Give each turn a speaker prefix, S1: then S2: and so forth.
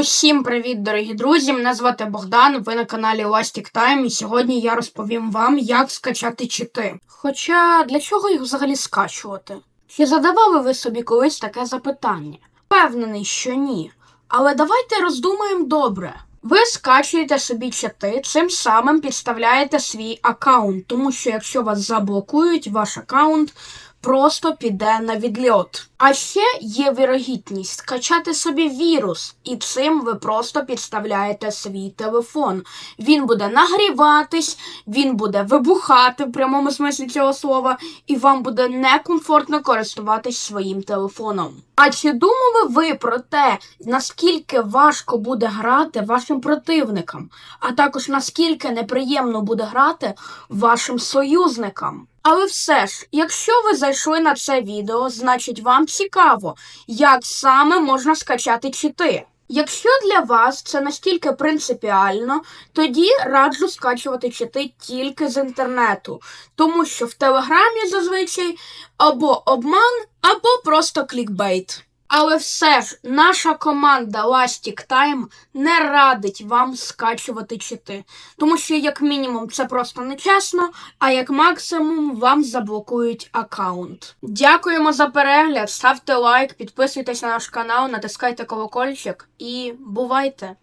S1: Усім привіт, дорогі друзі! Мене звати Богдан. Ви на каналі Elastic Time, і сьогодні я розповім вам, як скачати чити. Хоча для чого їх взагалі скачувати? Чи задавали ви собі колись таке запитання? Впевнений, що ні. Але давайте роздумаємо добре. Ви скачуєте собі чати, цим самим підставляєте свій аккаунт, тому що якщо вас заблокують, ваш аккаунт просто піде на відльот. А ще є вірогідність скачати собі вірус, і цим ви просто підставляєте свій телефон. Він буде нагріватись, він буде вибухати в прямому смислі цього слова, і вам буде некомфортно користуватись своїм телефоном. А чи думали ви про те, наскільки важко буде грати вашим противникам, а також наскільки неприємно буде грати вашим союзникам? Але все ж, якщо ви зайшли на це відео, значить вам цікаво, як саме можна скачати чити. Якщо для вас це настільки принципіально, тоді раджу скачувати чити тільки з інтернету, тому що в Телеграмі зазвичай або обман, або просто клікбейт. Але все ж наша команда Lastic Time не радить вам скачувати чити, тому що, як мінімум, це просто нечесно, а як максимум вам заблокують аккаунт. Дякуємо за перегляд, ставте лайк, підписуйтесь на наш канал, натискайте колокольчик і бувайте!